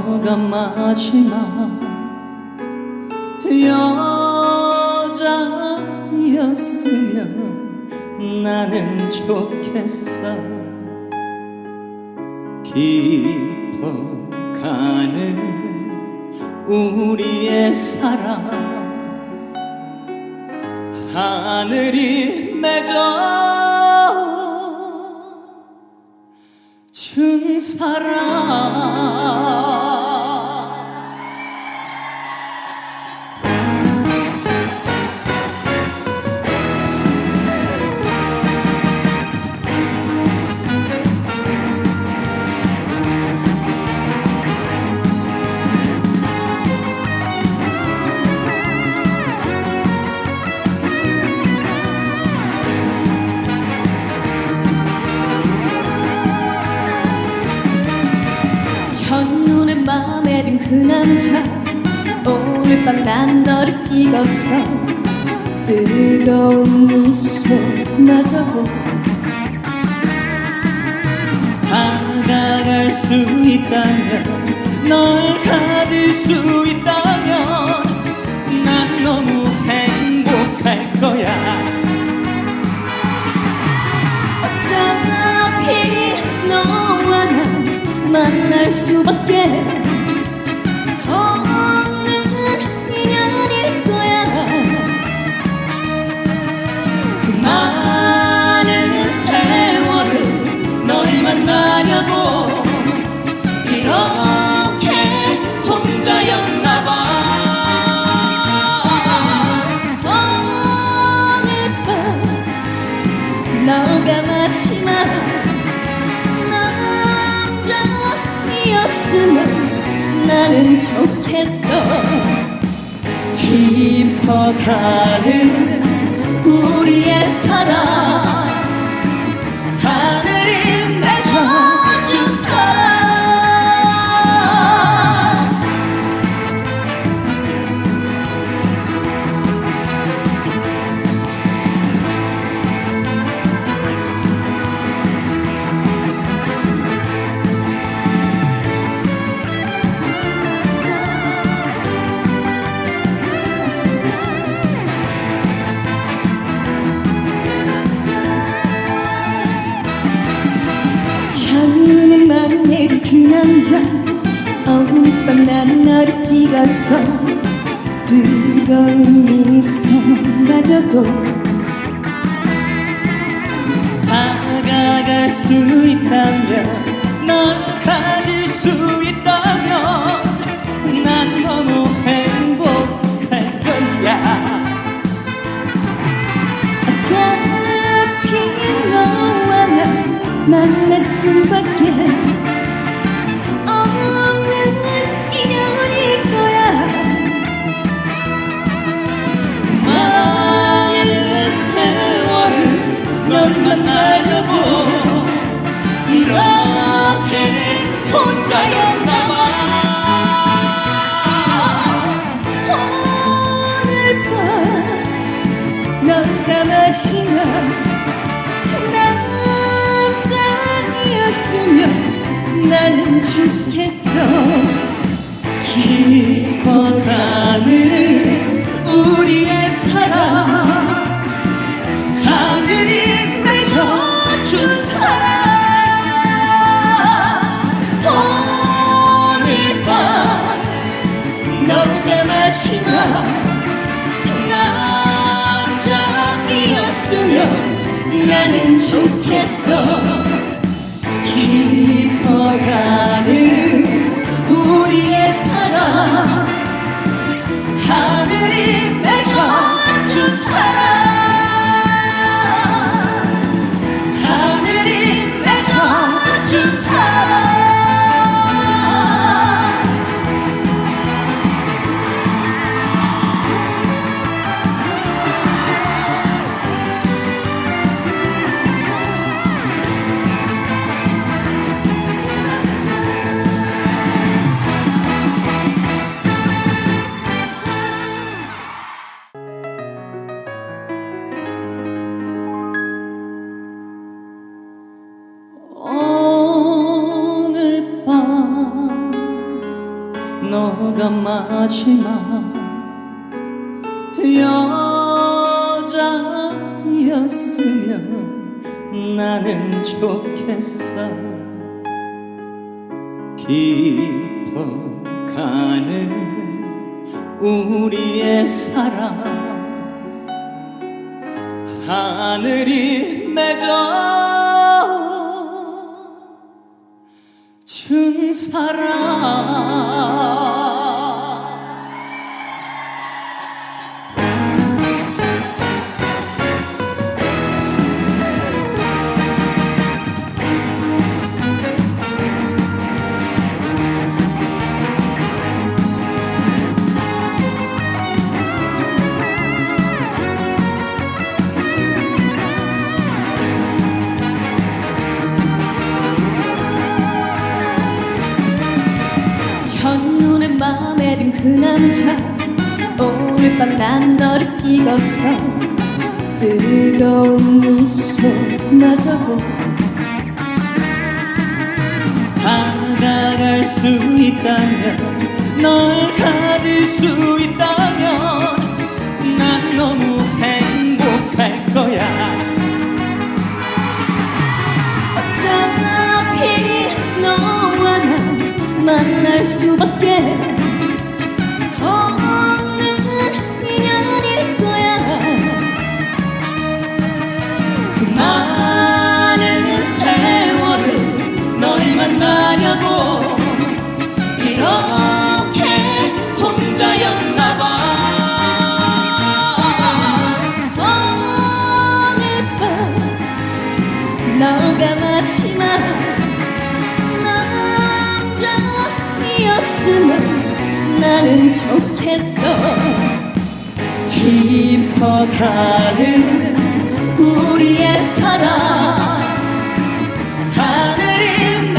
너가 마지막 여자였으면 나는 좋겠어. 깊어가는 우리의 사랑. 하늘이 맺어 준 사랑 그 남자 오늘 밤 난 너를 찍었어 뜨거운 미소마저 다가갈 수 있다면 널 가질 수 있다면 난 너무 행복할 거야. 어차피 너와 난 만날 수밖에 널 만나려고. 이렇게 혼자였나 봐. 오늘 밤 너가 마지막 남자이었으면 나는 좋겠어. 깊어가는 우리의 사랑 그 남자 오늘 밤 나는 너를 찍었어 뜨거운 미소마저도 다가갈 수 있다면 널 가질 수 있다면 난 너무 행복할 거야. 어차피 너와 나 만날 수밖에 만나려고 이렇게 혼자였나 봐 오늘 밤 마지막 남자이었으면 나는 좋겠어. 깊어가는 마지막 남자이었으면 나는 좋겠어. 깊어가는 우리의 사랑 하늘이 너가 마지막 여자였으면 나는 좋겠어. 깊어가는 우리의 사랑. 하늘이 맺어 준 사랑 든그 남자 오늘 밤 난 너를 찍었어 뜨거운 미소마저도 다가갈 수 있다면 널 가질 수 있다면 난 너무 행복할 거야. 어차피 너와 난 만날 수밖에 나려고 이렇게 혼자였나 봐. 오늘 밤 너가 마지막 남자이었으면 나는 좋겠어. 깊어가는 우리의 사랑 하늘이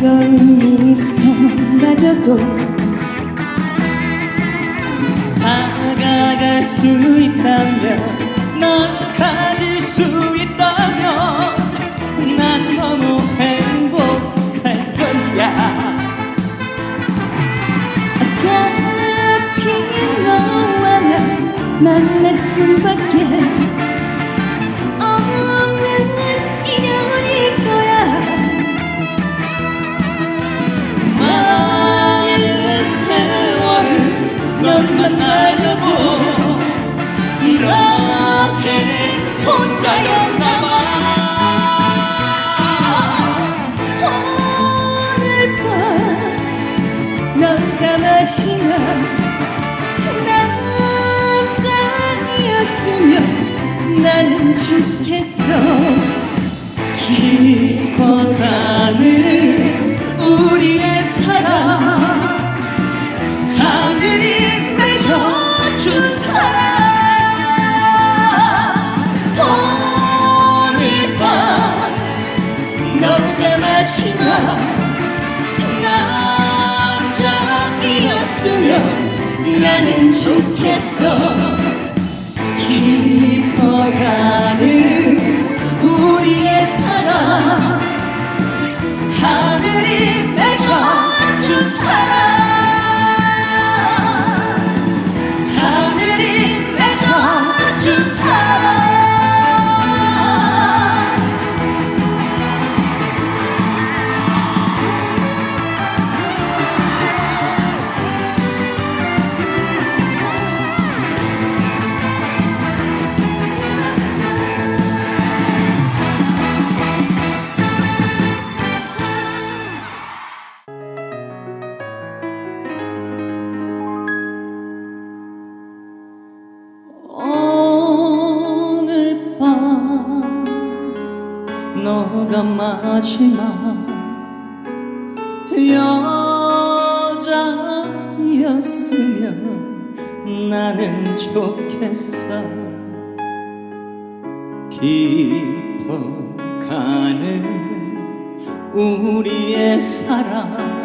뜨거운 미소마저도 다가갈 수 있다면 널 가질 수 있다면 난 너무 행복할 거야. 어차피 너와 나 만날 수밖에 좋겠어. 깊어가는 우리의 사랑. 하늘이 맺어준 사랑. 오늘 밤 너가 마지막 남자이었으면 나는 좋겠어. 깊어가 마지막 여자였으면 나는 좋겠어. 깊어가는 우리의 사랑.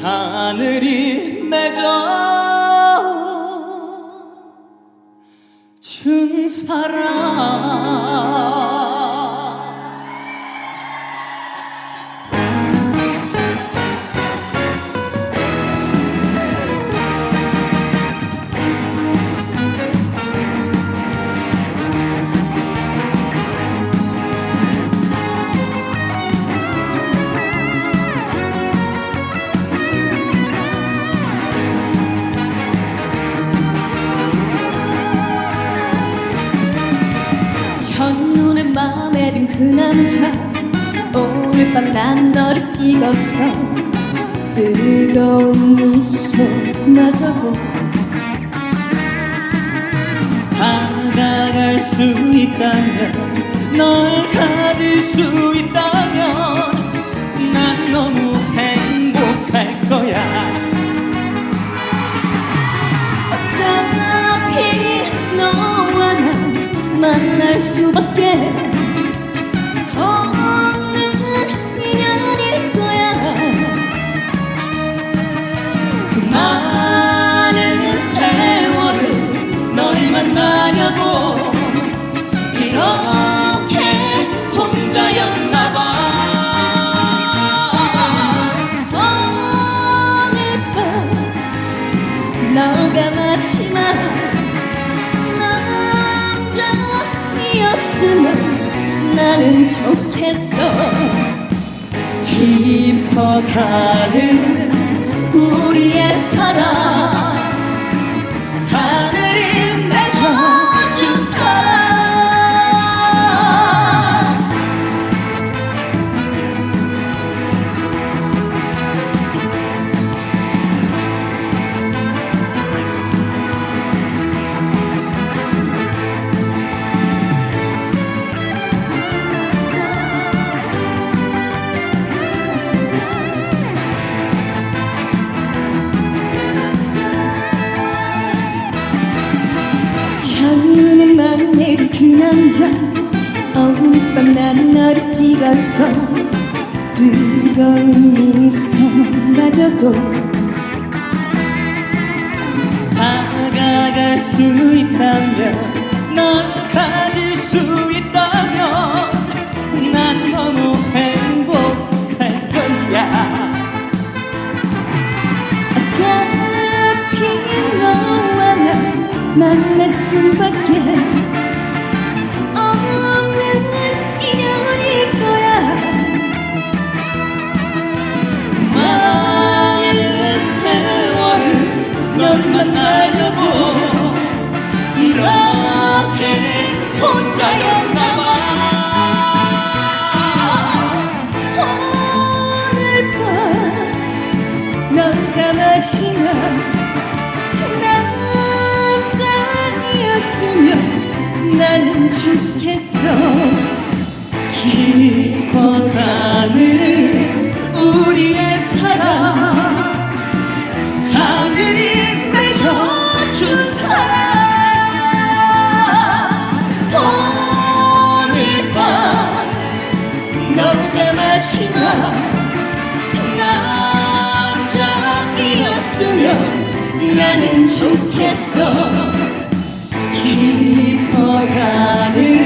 하늘이 맺어 준 사랑 찍었어 뜨거운 미소마저 다가갈 수 있다면 널 가질 수 있다면 난 너무 행복할 거야. 어차피 너와 난 만날 수밖에 나는 좋겠어. 깊어가는 우리의 사랑 그 남자 어젯 밤난 너를 찍었어 뜨거운 미소마저도 다가갈 수 있다면 나는 좋겠어. 깊어가는